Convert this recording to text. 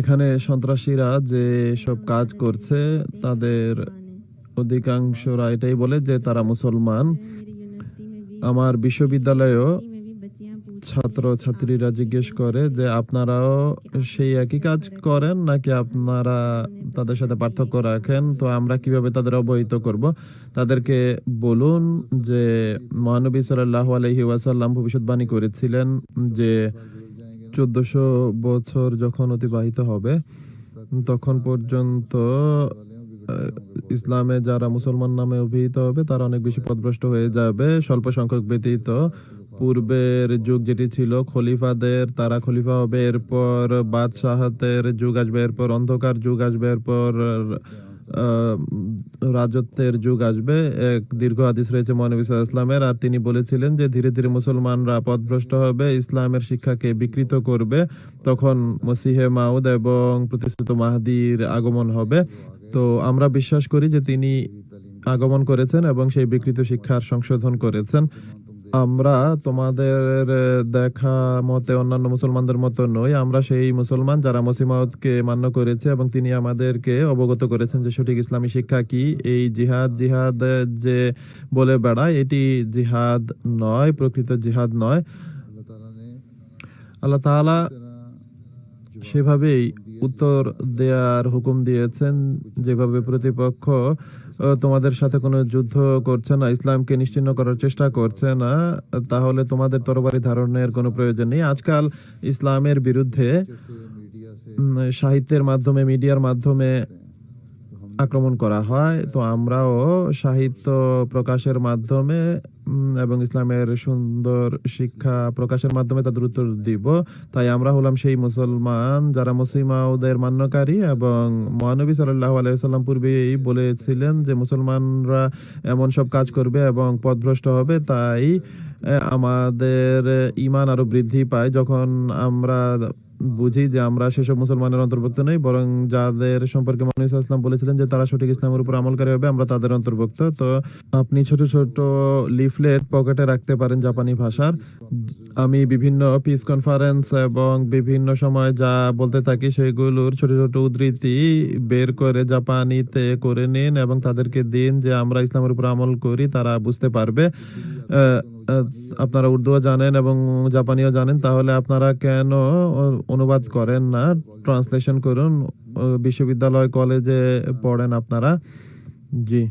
এখানে সন্ত্রাসীরা যে সব কাজ করছে, তাদের অধিকাংশরা এটাই বলে যে তারা মুসলমান। আমার বিশ্ববিদ্যালয়েও ছাত্র ছাত্রীরা জিজ্ঞেস করে যে, আপনারাও সেই একই কাজ করেন নাকি আপনারা তাদের সাথে পার্থক্য রাখেন? তো আমরা কীভাবে তাদের অবহিত করব? তাদেরকে বলুন যে, মহানবী সাল্লাহ আলহি ওয়াসাল্লাম ভবিষ্যৎবাণী করেছিলেন যে চোদ্দশো বছর যখন অতিবাহিত হবে, তখন পর্যন্ত ইসলামে যারা মুসলমান নামে অভিহিত হবে, তারা অনেক বেশি পথভ্রষ্ট হয়ে যাবে। স্বল্প সংখ্যক ব্যতীত পূর্বের যুগ যেটি ছিল খলিফাদের, তারা খলিফা হবে। এরপর বাদশাহতের যুগ আসবে, এরপর অন্ধকার যুগ আসবে, এরপর রাজত্বের যুগ আসবে। এক দীর্ঘ হাদিস রয়েছে মহানবী ইসলামের আর তিনি বলেছিলেন যে, ধীরে ধীরে মুসলমানরা পথভ্রষ্ট হবে, ইসলামের শিক্ষাকে বিকৃত করবে, তখন মসিহে মাউদ এবং প্রতিষ্ঠিত মাহাদির আগমন হবে। তো আমরা বিশ্বাস করি যে, তিনি আগমন করেছেন এবং সেই বিকৃত শিক্ষার সংশোধন করেছেন। আমরা তোমাদের দেখা মতে অন্যান্য মুসলমানদের মতো নই। আমরা সেই মুসলমান যারা মসিমাউদকে মান্য করেছে এবং তিনি আমাদেরকে অবগত করেছেন যে সঠিক ইসলামী শিক্ষা কি। এই জিহাদ জিহাদ যে বলে বেড়ায় এটি জিহাদ নয় প্রকৃত জিহাদ নয়। আল্লাহ তাআলা সেভাবেই উত্তর দেয়ার হুকুম দিয়েছেন যেভাবে প্রতিপক্ষ তোমাদের সাথে কোনো যুদ্ধ করছে না, ইসলামকে নিশ্চিহ্ন করার চেষ্টা করছে না, তাহলে তোমাদের তরবারি ধারণের কোনো প্রয়োজন নেই। আজকাল ইসলামের বিরুদ্ধে সাহিত্যের মাধ্যমে, মিডিয়ার মাধ্যমে আক্রমণ করা হয়। তো আমরাও সাহিত্য প্রকাশের মাধ্যমে এবং ইসলামের সুন্দর শিক্ষা প্রকাশের মাধ্যমে তাদের উত্তর দিব। তাই আমরা হলাম সেই মুসলমান যারা মুসলিমাউদের মান্যকারী এবং মহানবী সাল্লাহ আলাইসাল্লাম পূর্বেই বলেছিলেন যে মুসলমানরা এমন সব কাজ করবে এবং পথভ্রষ্ট হবে, তাই আমাদের ইমান আরও বৃদ্ধি পায়। যখন আমরা বুঝি যে আমরা সেসব মুসলমানের অন্তর্ভুক্ত নই, বরং যাদের সম্পর্কে মানুষ ইসলাম বলেছিলেন যে তারা সঠিক ইসলামের উপর আমলকারী হবে, আমরা তাদের অন্তর্ভুক্ত। তো আপনি ছোট ছোট লিফলেট পকেটে রাখতে পারেন জাপানি ভাষার। আমি বিভিন্ন পিস কনফারেন্স এবং বিভিন্ন সময় যা বলতে থাকি সেগুলোর ছোট ছোট উদ্ধৃতি বের করে জাপানিতে করে নিন এবং তাদেরকে দিন যে আমরা ইসলামের উপর আমল করি, তারা বুঝতে পারবে। আপনারা উর্দুও জানেন এবং জাপানিও জানেন, তাহলে আপনারা কেন অনুবাদ করেন না? ট্রান্সলেশন করুন বিশ্ববিদ্যালয় কলেজে পড়েন আপনারা। জি।